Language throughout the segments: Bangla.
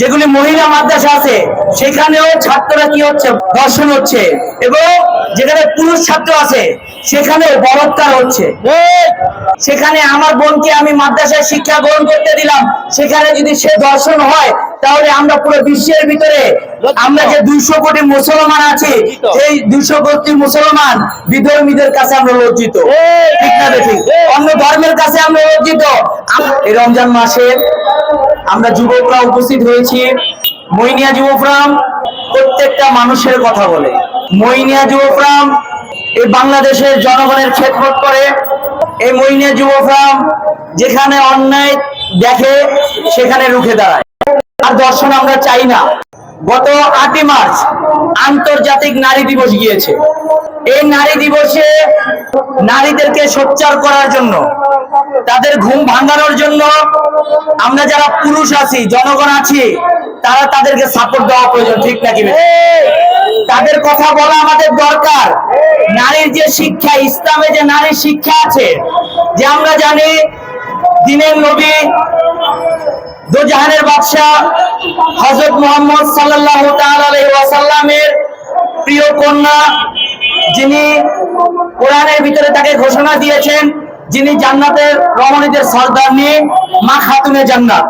যেগুলি মহিলা মাদ্রাসা আছে, সেখানেও ছাত্ররা কি হচ্ছে? ধর্ষণ হচ্ছে। এবং যেখানে পুরুষ ছাত্র আছে, সেখানেও বলৎকার হচ্ছে। সেখানে আমার বোনকে আমি মাদ্রাসায় শিক্ষা গ্রহণ করতে দিলাম। সেখানে যদি সে দর্শন হয়, তাহলে আমরা পুরো বিশ্বের ভিতরে আমরা যে দুইশো কোটি মুসলমান আছি, সেই দুইশো কোটি মুসলমান বিধর্মীদের কাছে আমরা লজ্জিত। ঠিক না ঠিক অন্য ধর্মের কাছে আমরা লজ্জিত। এই রমজান মাসে আমরা যুবকরা উপস্থিত হয়েছি। মইনিয়া যুবফ্রাম প্রত্যেকটা মানুষের কথা বলে। মইনিয়া যুবফ্রাম এই বাংলাদেশের জনগণের খেদমত করে। এই মইনিয়া যুবফ্রাম যেখানে অন্যায় দেখে, সেখানে রুখে দাঁড়ায়। আর দর্শন আমরা চাই না। গত আটই মার্চ আন্তর্জাতিক নারী দিবস গিয়েছে। এই নারী দিবসে নারীদেরকে সোচ্চার করার জন্য তাদের ঘুম ভাঙানোর জন্য আমরা যারা পুরুষ আছি, জনগণ আছি, তারা তাদেরকে সাপোর্ট দেওয়া প্রয়োজন, ঠিক নাকি? তাদের কথা বলা আমাদের দরকার নারীর যে শিক্ষা, ইসলামে যে নারীর শিক্ষা আছে, যে আমরা জানি দিনের নবী দোজাহানের বাদশাহ হজরত মোহাম্মদ সাল্লাহ ওয়াসাল্লামের প্রিয় কন্যা, যিনি কোরআনের ভিতরে তাকে ঘোষণা দিয়েছেন যিনি জান্নাতের রমণীদের সর্দার নিয়ে মা খাতুনে জান্নাত।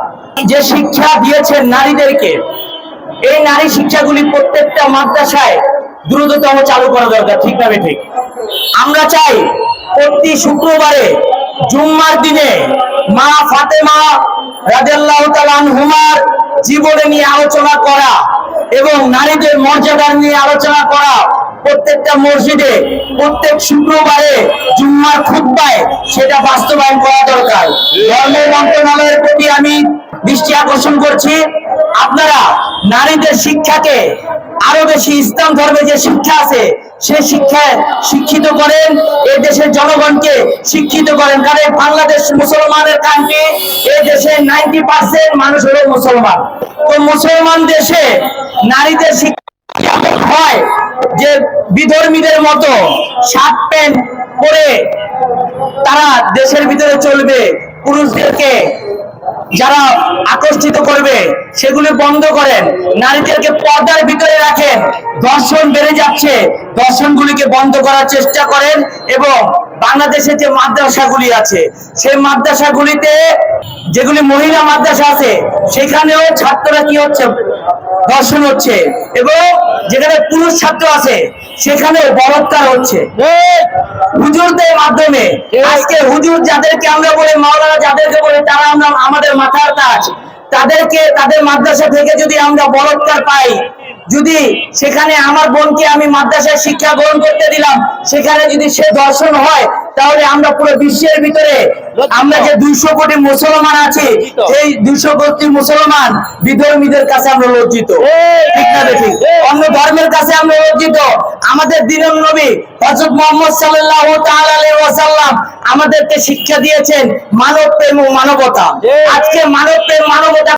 যে শিক্ষা দিয়েছেন নারীদেরকে, এই নারী শিক্ষাগুলি প্রত্যেকটা মাদ্রাসায় দ্রুততম চালু করা দরকার, ঠিক ঠিক আমরা চাই প্রতি শুক্রবারে জুম্মার দিনে মা ফাতেমা রাদিয়াল্লাহু তাআলা আনহুমার জীবনে নিয়ে আলোচনা করা এবং নারীদের মর্যাদা নিয়ে আলোচনা করা প্রত্যেকটা মসজিদে প্রত্যেক শুক্রবারে, জুম্মার খুতবায় সেটা বাস্তবায়ন করা দরকার। ধর্ম মন্ত্রণালয়ের প্রতি আমি দৃষ্টি আকর্ষণ করছি। আপনারা নারীদের শিক্ষাকে আরও বেশি ইসলাম ধর্মে যে শিক্ষা আছে, সে শিক্ষায় শিক্ষিত করেন, এ দেশের জনগণকে শিক্ষিত করেন। কারণ বাংলাদেশ মুসলমানের কান্ট্রি, এ দেশে নাইনটি পার্সেন্ট মানুষ হলো মুসলমান। তো মুসলমান দেশে নারীদের শিক্ষা হয় যে বিধর্মীদের মতো শার্ট প্যান্ট পরে তারা দেশের ভিতরে চলবে, পুরুষদেরকে যারা আকর্ষিত করবে, সেগুলি বন্ধ করেন। নারীদেরকে পর্দার ভিতরে রাখেন। দর্শন বেড়ে যাচ্ছে। দর্শনগুলিকে বন্ধ করার চেষ্টা করেন এবং বাংলাদেশে যে মাদ্রাসাগুলি আছে, সেই মাদ্রাসাগুলিতে যেগুলি মহিলা মাদ্রাসা আছে, সেখানেও ছাত্ররা কি হচ্ছে? দর্শন হচ্ছে এবং যেখানে পুরুষ ছাত্র আছে সেখানেও বলৎকার হচ্ছে। হুজুরদের মাধ্যমে। আজকে হুজুর যাদেরকে আমরা বলি মাওলানা যাদেরকে বলি তারা আমরা আমাদের মাথার তাজ তাদেরকে তাদের মাদ্রাসা থেকে যদি আমরা বলৎকার পাই যদি সেখানে আমার বোনকে আমি মাদ্রাসায় শিক্ষা গ্রহণ করতে দিলাম সেখানে যদি সে দর্শন হয় তাহলে আমরা পুরো বিশ্বের ভিতরে আমরা যে দুইশো কোটি মুসলমান আছি এই দুইশো কোটি মুসলমান বিধর্মীদের কাছে আমরা লজ্জিত। ঠিক না ঠিক অন্য ধর্মের কাছে আমরা লজ্জিত। আমাদের দিনের নবী হযরত মুহাম্মদ আলাইহি ওয়াসাল্লাম আমাদেরকে শিক্ষা দিয়েছেন মানব প্রেম ও মানবতা। আজকে মানব প্রেম মানবতা